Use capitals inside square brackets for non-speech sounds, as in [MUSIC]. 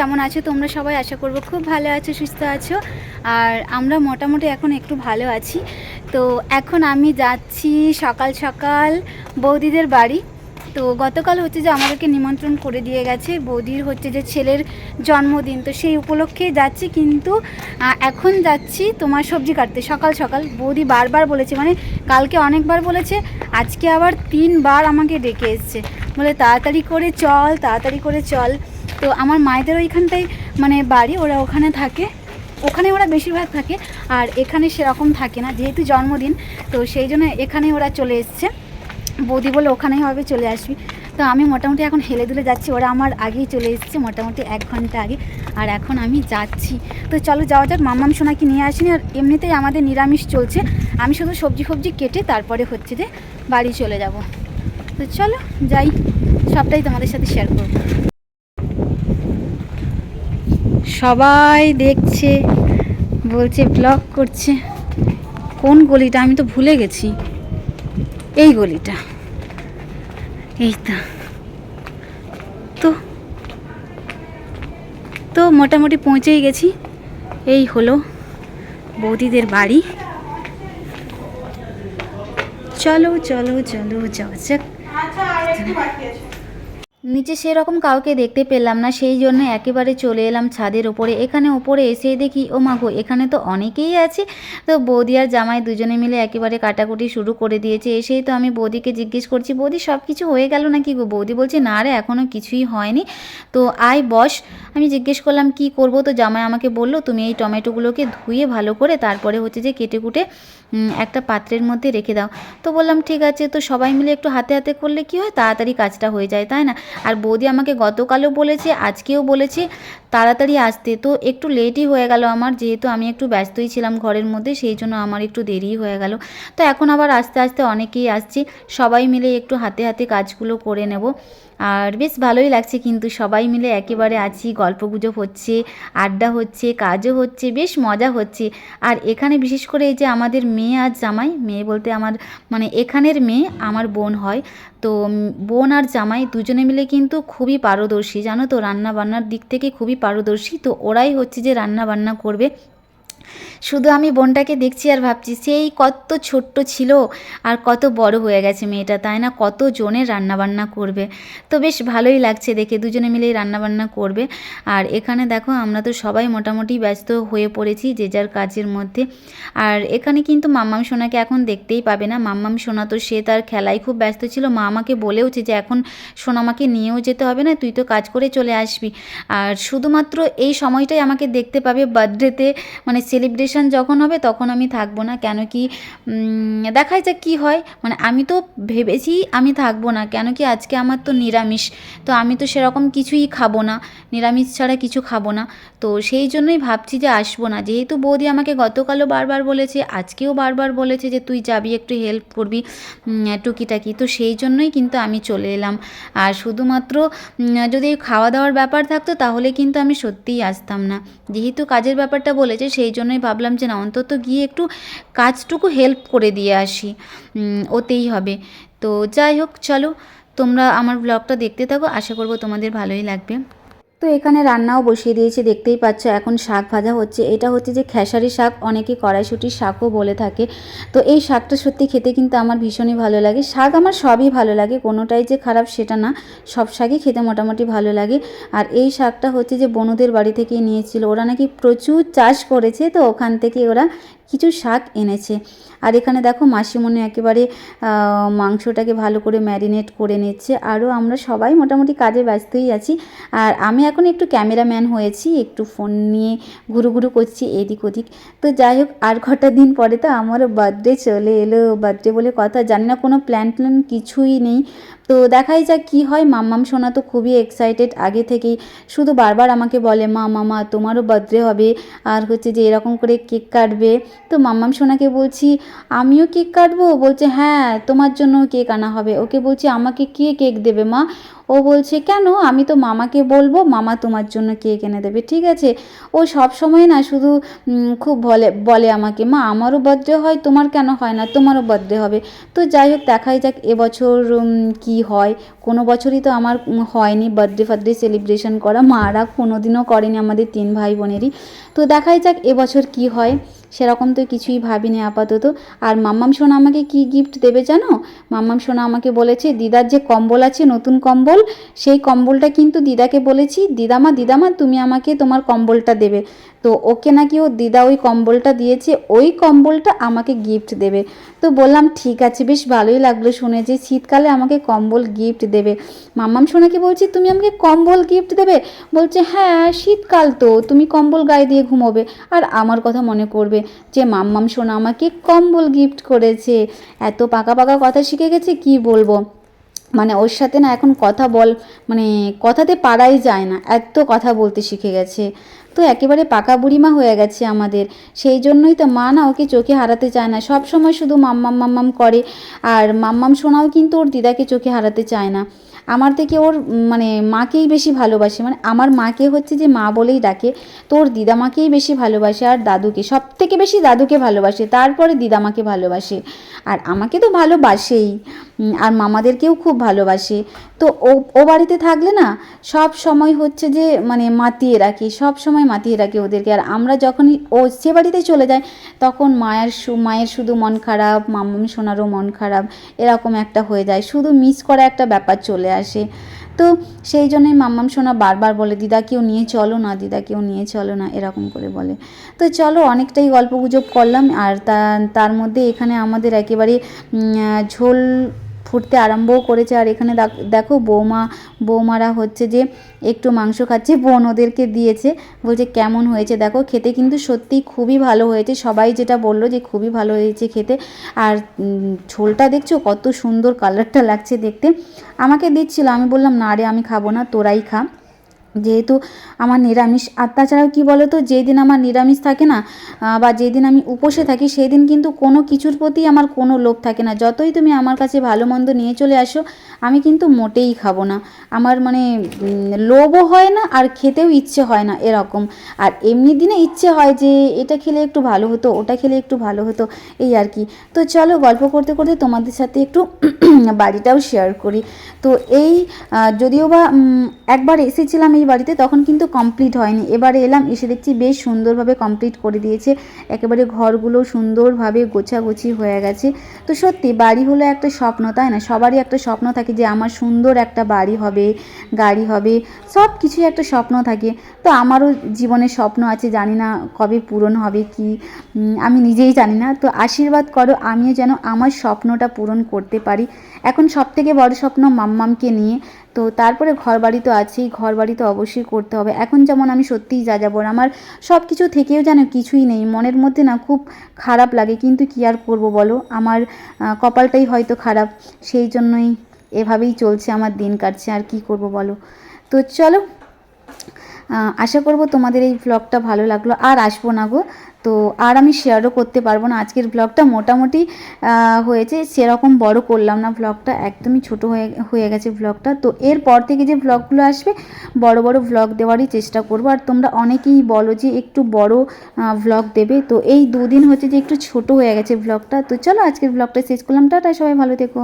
কেমন আছো? তোমরা সবাই আশা করব খুব ভালো আছো, সুস্থ আছো। আর আমরা মোটামুটি এখন একটু ভালো আছি। তো এখন আমি যাচ্ছি সকাল সকাল বৌদিদের বাড়ি। তো গতকাল হচ্ছে যে আমাদেরকে নিমন্ত্রণ করে দিয়ে গেছে। বৌদির হচ্ছে যে ছেলের জন্মদিন, তো সেই উপলক্ষে যাচ্ছি। কিন্তু এখন যাচ্ছি তোমার সবজি কাটতে সকাল সকাল। বৌদি বারবার বলেছে মানে কালকে অনেকবার বলেছে, আজকে আবার তিনবার আমাকে ডেকে এসছে। বলে তাড়াতাড়ি করে চল, তাড়াতাড়ি করে চল। তো আমার মায়েদের ওইখানটাই মানে বাড়ি, ওরা ওখানে থাকে। ওখানে ওরা বেশিরভাগ থাকে, আর এখানে সেরকম থাকে না, যেহেতু জন্মদিন, তো সেই জন্য এখানে ওরা চলে এসছে। বৌদি বলে ওখানেই হবে, চলে আসবি। তো আমি মোটামুটি এখন হেলে দুলে যাচ্ছি, ওরা আমার আগেই চলে এসছে, মোটামুটি এক ঘণ্টা আগে। আর এখন আমি যাচ্ছি। তো চলো যাওয়া যাক, মাম্মাম সোনাকে নিয়ে আসিনি, আর এমনিতেই আমাদের নিরামিষ চলছে। আমি শুধু সবজি ফবজি কেটে তারপরে হচ্ছে যে বাড়ি চলে যাব। তো চলো যাই, সবটাই তোমাদের সাথে শেয়ার করব। সবাই দেখছে, বলছে ব্লগ করছে। কোন গলিটা? আমি তো ভুলে গেছি। এই গলিটা। এই তো। তো তো মোটামুটি পৌঁছেই গেছি। এই হলো বৌদিদের বাড়ি। চলো চলো চলো, যাওয়া যাক। নিচে সেরকম কাউকে দেখতে পেলাম না, সেই জন্য একেবারে চলে এলাম ছাদের ওপরে এখানে ওপরে এসে দেখি, ও মাগো এখানে তো অনেকেই আছে। তো বৌদি আর জামাই দুজনে মিলে একেবারে কাটাকুটি শুরু করে দিয়েছে। এসেই তো আমি বৌদিকে জিজ্ঞেস করছি, বৌদি সব কিছু হয়ে গেল নাকি গো? বৌদি বলছে, না রে এখনও কিছুই হয়নি। তো আয়, বস। আমি জিজ্ঞেস করলাম, কি করব? তো জামাই আমাকে বলল, তুমি এই টমেটোগুলোকে ধুয়ে ভালো করে তারপরে হচ্ছে যে কেটে কুটে একটা পাত্রের মধ্যে রেখে দাও। তো বললাম, ঠিক আছে। তো সবাই মিলে একটু হাতে হাতে করলে কি হয়? তাড়াতাড়ি কাজটা হয়ে যায়, তাই না? আর বৌদি আমাকে গতকালও বলেছে, আজকেও বলেছে, তাড়াতাড়ি আসতে। তো একটু লেটই হয়ে গেল আমার, যেহেতু আমি একটু ব্যস্তই ছিলাম ঘরের মধ্যে, সেই জন্য আমার একটু দেরিই হয়ে গেল। তো এখন আবার আস্তে আস্তে অনেকেই আসছে, সবাই মিলে একটু হাতে হাতে কাজগুলো করে নেব। আর বেশ ভালোই লাগছে কিন্তু সবাই মিলে একেবারে আছি, গল্পগুজব হচ্ছে, আড্ডা হচ্ছে, কাজও হচ্ছে, বেশ মজা হচ্ছে। আর এখানে বিশেষ করে এই যে আমাদের মেয়ে আর জামাই, মেয়ে বলতে আমার মানে এখানের মেয়ে আমার বোন হয়। তো বোন আর জামাই দুজনে মিলে কিন্তু খুবই পারদর্শী। জানো তো রান্না বান্নার দিক থেকে খুবই পারদর্শী। তো ওরাই হচ্ছে যে রান্না বান্না করবে। শুধু আমি বোনটাকে দেখছি আর ভাবছি, সেই কত ছোট্ট ছিল আর কত বড় হয়ে গেছে মেয়েটা, তাই না? কত জনের রান্নাবান্না করবে। তো বেশ ভালোই লাগছে দেখে, দুজনে মিলেই রান্নাবান্না করবে। আর এখানে দেখো, আমরা তো সবাই মোটামুটি ব্যস্ত হয়ে পড়েছি যে যার কাজের মধ্যে। আর এখানে কিন্তু মাম্মাম সোনাকে এখন দেখতেই পাবে না। মাম্মাম সোনা তো, সে তার খেলায় খুব ব্যস্ত ছিল। মা আমাকে বলেওছে যে, এখন সোনামাকে নিয়েও যেতে হবে না, তুই তো কাজ করে চলে আসবি। আর শুধুমাত্র এই সময়টাই আমাকে দেখতে পাবে বার্থডেতে মানে সেলিব্রেশন যখন হবে, তখন আমি থাকব না। কেন কি দেখাই যাক কী হয়। মানে আমি তো ভেবেছি আমি থাকব না। কেন কি আজকে আমার তো নিরামিষ। তো আমি তো সেরকম কিছুই খাব না। নিরামিষ ছাড়া কিছু খাব না। তো সেই জন্যই ভাবছি যে আসব না। যেহেতু বৌদি আমাকে গতকালও বারবার বলেছে, আজকেও বারবার বলেছে যে তুই যাবি, একটু হেল্প করবি টুকিটাকি। তো সেই জন্যই কিন্তু আমি চলে এলাম। আর শুধুমাত্র যদি খাওয়া দাওয়ার ব্যাপার থাকতো, তাহলে কিন্তু আমি সত্যিই আসতাম না। যেহেতু কাজের ব্যাপারটা বলেছে, সেই জন্যই ভাবলাম যে না, অন্তত গিয়ে একটু কাজটুকু হেল্প করে দিয়ে আসি। ওতেই হবে। তো যাই হোক, চলো তোমরা আমার ব্লগটা দেখতে থাকো। আশা করব তোমাদের ভালোই লাগবে। তো এখানে রান্নাও বসিয়ে দিয়েছি, দেখতেই পাচ্ছ এখন শাক ভাজা হচ্ছে। এটা হচ্ছে যে খেসারি শাক, অনেকে কড়াইশুটির শাকও বলে থাকে। তো এই শাকটা সত্যি খেতে কিন্তু আমার ভীষণই ভালো লাগে। শাক আমার সবই ভালো লাগে, কোনোটাই যে খারাপ সেটা না। সব শাকই খেতে মোটামুটি ভালো লাগে। আর এই শাকটা হচ্ছে যে বনুদের বাড়ি থেকেই নিয়েছিল। ওরা নাকি প্রচুর চাষ করেছে, তো ওখান থেকে ওরা কিছু শাক এনেছে। আর এখানে দেখো মাসিমণি একেবারে মাংসটাকে ভালো করে ম্যারিনেট করে নিচ্ছে। আরও আমরা সবাই মোটামুটি কাজে ব্যস্তই আছি। আর আমি এখন একটু ক্যামেরাম্যান হয়েছি, একটু ফোন নিয়ে ঘুরু ঘুরু করছি এদিক ওদিক। তো যাই হোক, আর কটা দিন পরে তো আমারও বার্থডে চলে এলো। বার্থডে বলে কথা, জানি না কোনো প্ল্যান ট্ল্যান কিছুই নেই। তো দেখাই যাক কি হয়। মাম্মাম সোনা তো খুবই এক্সাইটেড আগে থেকেই শুধু বারবার আমাকে বলে, মা মামা তোমারও বার্থডে হবে। আর হচ্ছে যে এরকম করে কেক কাটবে। তো মাম্মাম সোনাকে বলছি, আমিও কেক কাটবো? বলছে হ্যাঁ তোমার জন্য কেক আনা হবে। ওকে বলছি, আমাকে কে কেক দেবে মা? ও বলছে, কেন? আমি তো মামাকে বলব, মামা তোমার জন্য কেক এনে দেবে, ঠিক আছে? ও সব সময় না শুধু খুব বলে বলে আমাকে, মা, আমারও বার্থডে হয়, তোমার কেন হয় না? তোমারও বার্থডে হবে। তো যাই হোক, দেখাই যাক এবছর কী হয়। কোনো বছরই তো আমার হয়নি বার্থডে ফার্থডে সেলিব্রেশন করা। মারা কোনো দিনও করেনি আমাদের তিন ভাই বোনেরই। তো দেখাই যাক এবছর কি হয়। সেরকম তো কিছুই ভাবিনি আপাতত। আর মাম্মাম সোনা আমাকে কি গিফট দেবে জানো? মাম্মাম সোনা আমাকে বলেছে, দিদার যে কম্বল আছে, নতুন কম্বল, সেই কম্বলটা কিন্তু দিদাকে বলেছি, দিদামা দিদামা, তুমি আমাকে তোমার কম্বলটা দেবে। তো ওকে নাকি ও দিদা ওই কম্বলটা দিয়েছে, ওই কম্বলটা আমাকে গিফট দেবে। তো বললাম, ঠিক আছে, বেশ ভালোই লাগল শুনে যে শীতকালে আমাকে কম্বল গিফট দেবে। মাম্মাম সোনাকে বলছি, তুমি আমাকে কম্বল গিফট দেবে? বলছে হ্যাঁ শীতকাল তো, তুমি কম্বল গায়ে দিয়ে ঘুমোবে, আর আমার কথা মনে করবে যে মাম্মাম সোনা আমাকে কম্বল গিফট করেছে। এত পাকা পাকা কথা শিখে গেছে, কি বলব? মানে ওর সাথে না এখন কথা বল মানে কথাতে পারাই যায় না। এত কথা বলতে শিখে গেছে। তো একেবারে পাকা বুড়িমা হয়ে গেছে আমাদের। সেই জন্যই তো মা না ওকে চোখে হারাতে চায় না। সব সময় শুধু মাম্মাম মাম্মাম করে। আর মাম্মাম শোনাও কিন্তু ওর দিদাকে চোখে হারাতে চায় না। আমার থেকে ওর মানে মাকেই বেশি ভালোবাসে। মানে আমার মাকে হচ্ছে যে মা বলেই ডাকে, তো ওর দিদামাকেই বেশি ভালোবাসে আর দাদুকে। সব থেকে বেশি দাদুকে ভালোবাসে, তারপরে দিদামাকে ভালোবাসে। আর আমাকে তো ভালোবাসেই। আর মামাদেরকেও খুব ভালোবাসে। তো ও ও বাড়িতে থাকলে না, সব সময় হচ্ছে যে মানে মাতিয়ে রাখি, সব সময় মাতিয়ে রাখি ওদেরকে। আর আমরা যখনই ও সে বাড়িতে চলে যায়, তখন মায়ের মায়ের শুধু মন খারাপ মাম্মামি সোনারও মন খারাপ, এরকম একটা হয়ে যায়। শুধু মিস করা একটা ব্যাপার চলে আসে। তো সেই জন্যই মাম্মাম সোনা বারবার বলে, দিদা, কেউ নিয়ে চলো না, দিদা, কেউ নিয়ে চলো না, এরকম করে বলে। তো চলো, অনেকটাই গল্প গুজব করলাম। আর তার মধ্যে এখানে আমাদের একেবারে ঝোল ফুটতে আরম্ভও করেছে। আর এখানে দেখ- বৌমা, বৌমারা হচ্ছে যে একটু মাংস খাচ্ছে, বোন ওদেরকে দিয়েছে। বলছে, কেমন হয়েছে? দেখো, খেতে কিন্তু সত্যি খুবই ভালো হয়েছে। সবাই যেটা বলল যে খুবই ভালো হয়েছে খেতে। আর ঝোলটা দেখছ? কত সুন্দর কালারটা লাগছে দেখতে। আমাকে দিচ্ছিল, আমি বললাম, না রে, আমি খাব না, তোরাই খা। যেহেতু আমার নিরামিষ, আর তাছাড়াও কী বলো তো যেদিন আমার নিরামিষ থাকে না বা যেদিন আমি উপসে থাকি সেই দিন কিন্তু কোনো কিছুর প্রতি আমার কোনো লোভ থাকে না। যতই তুমি আমার কাছে ভালো মন্দ নিয়ে চলে আসো, আমি কিন্তু মোটেই খাব না। আমার মানে লোভও হয় না, আর খেতেও ইচ্ছে হয় না এরকম। আর এমনি দিনে ইচ্ছে হয় যে, এটা খেলে একটু ভালো হতো, ওটা খেলে একটু ভালো হতো, এই আর কি। তো চলো, গল্প করতে করতে তোমাদের সাথে একটু [CLEARS THROAT] বাড়িটাও শেয়ার করি। তো এই যদিও বা একবার এসেছিলাম এই বাড়িতে তখন কিন্তু কমপ্লিট হয়নি। এবারে এলাম, এসে দেখছি বেশ সুন্দরভাবে কমপ্লিট করে দিয়েছে। একেবারে ঘরগুলো সুন্দরভাবে গোছাগুছি হয়ে গেছে। তো সত্যি, বাড়ি হলো একটা স্বপ্ন, তাই না? সবারই একটা স্বপ্ন থাকে যে আমার সুন্দর একটা বাড়ি হবে, গাড়ি হবে সব কিছুই একটা স্বপ্ন থাকে। তো আমারও জীবনে স্বপ্ন আছে, জানি না কবে পূরণ হবে কি আমি নিজেই জানি না। তো আশীর্বাদ করো, আমিও যেন আমার স্বপ্নটা পূরণ করতে পারি। এখন সব থেকে বড় স্বপ্ন মাম্মামকে নিয়ে। তো তারপরে ঘর বাড়ি তো আছেই ঘর বাড়ি তো অবশ্যই করতে হবে। এখন যেমন আমি সত্যিই যা যাব আমার সব কিছু থেকেও যেন কিছুই নেই, মনের মধ্যে না খুব খারাপ লাগে, কিন্তু কি আর করব বলো? আমার কপালটাই হয়তো খারাপ, সেই জন্যই এভাবেই চলছে, আমার দিন কাটছে, আর কি করব বলো? তো চলো আশা করব তোমাদের এই ব্লগটা ভালো লাগল, আর আসব না গো। তো আর আমি শেয়ারও করতে পারব না। আজকের ব্লগটা মোটামুটি হয়েছে, সেরকম বড় করলাম না। ব্লগটা একদমই ছোট হয়ে হয়ে গেছে ব্লগটা তো এরপর থেকে যে ব্লগগুলো আসবে, বড় বড় ব্লগ দেওয়ারই চেষ্টা করব। আর তোমরা অনেকেই বলো যে একটু বড় ব্লগ দেবে। তো এই দুদিন হচ্ছে যে একটু ছোট হয়ে গেছে ব্লগটা তো চলো আজকের ব্লগটা শেষ করলাম। টাটা, সবাই ভালো থেকো।